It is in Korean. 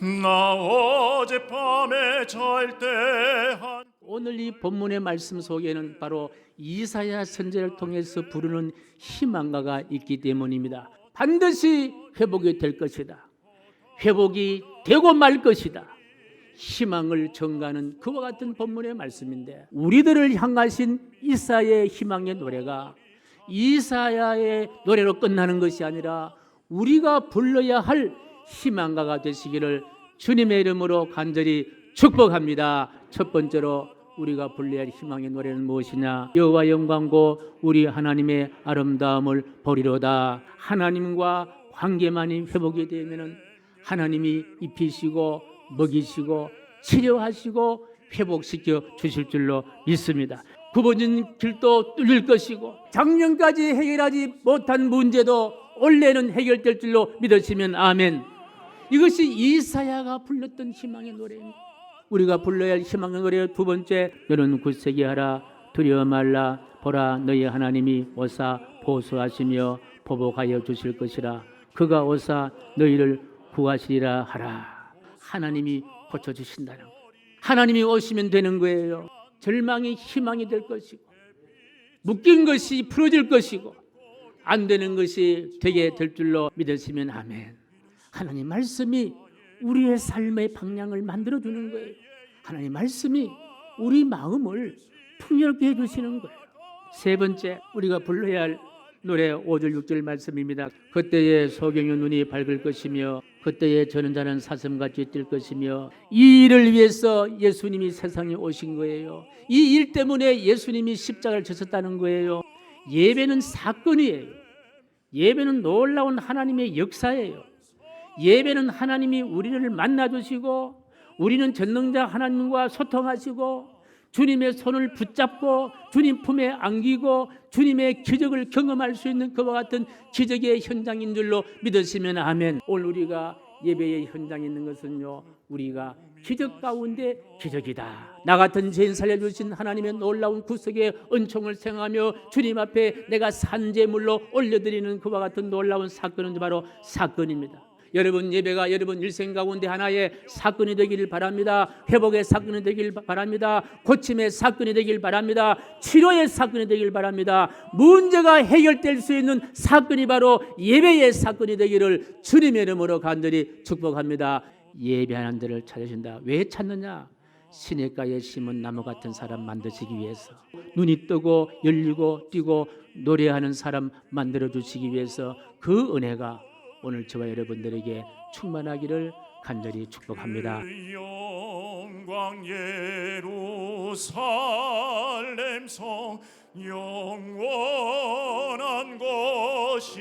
나 어젯밤에 잘 때 한 오늘 이 본문의 말씀 속에는 바로 이사야 선제를 통해서 부르는 희망가가 있기 때문입니다. 반드시 회복이 될 것이다. 회복이 되고 말 것이다. 희망을 전가하는 그와 같은 본문의 말씀인데 우리들을 향하신 이사야의 희망의 노래가 이사야의 노래로 끝나는 것이 아니라 우리가 불러야 할 희망가가 되시기를 주님의 이름으로 간절히 축복합니다. 첫 번째로 우리가 불러야 할 희망의 노래는 무엇이냐? 여호와 영광고 우리 하나님의 아름다움을 보리로다. 하나님과 관계만이 회복이 되면은 하나님이 입히시고 먹이시고 치료하시고 회복시켜 주실 줄로 믿습니다. 굽어진 길도 뚫릴 것이고 작년까지 해결하지 못한 문제도 올해는 해결될 줄로 믿으시면 아멘. 이것이 이사야가 불렀던 희망의 노래입니다. 우리가 불러야 할 희망의 노래 두 번째 너는 굳세게 하라 두려워 말라 보라 너희 하나님이 오사 보수하시며 보복하여 주실 것이라 그가 오사 너희를 구하시리라 하라 하나님이 고쳐 주신다는 거. 하나님이 오시면 되는 거예요. 절망이 희망이 될 것이고 묶인 것이 풀어질 것이고 안 되는 것이 되게 될 줄로 믿으시면 아멘. 하나님 말씀이 우리의 삶의 방향을 만들어 주는 거예요. 하나님 말씀이 우리 마음을 풍요롭게 해 주시는 거예요. 세 번째 우리가 불러야 할 노래 5절 6절 말씀입니다. 그때에 소경의 눈이 밝을 것이며 그때에 저는 자는 사슴같이 뛸 것이며 이 일을 위해서 예수님이 세상에 오신 거예요. 이 일 때문에 예수님이 십자가를 지셨다는 거예요. 예배는 사건이에요. 예배는 놀라운 하나님의 역사예요. 예배는 하나님이 우리를 만나 주시고 우리는 전능자 하나님과 소통하시고 주님의 손을 붙잡고 주님 품에 안기고 주님의 기적을 경험할 수 있는 그와 같은 기적의 현장인 줄로 믿으시면 아멘. 오늘 우리가 예배의 현장에 있는 것은요. 우리가 기적 가운데 기적이다. 나 같은 죄인 살려주신 하나님의 놀라운 구속의 은총을 생하며 주님 앞에 내가 산재물로 올려드리는 그와 같은 놀라운 사건은 바로 사건입니다. 여러분 예배가 여러분 일생 가운데 하나의 사건이 되기를 바랍니다. 회복의 사건이 되길 바랍니다. 고침의 사건이 되길 바랍니다. 치료의 사건이 되길 바랍니다. 문제가 해결될 수 있는 사건이 바로 예배의 사건이 되기를 주님의 이름으로 간절히 축복합니다. 예배하는 데를 찾으신다. 왜 찾느냐? 시냇가에 심은 나무 같은 사람 만드시기 위해서 눈이 뜨고 열리고 뛰고 노래하는 사람 만들어 주시기 위해서 그 은혜가 오늘 저와 여러분들에게 충만하기를 간절히 축복합니다. 그 영광 예루살렘 성 영원한 것이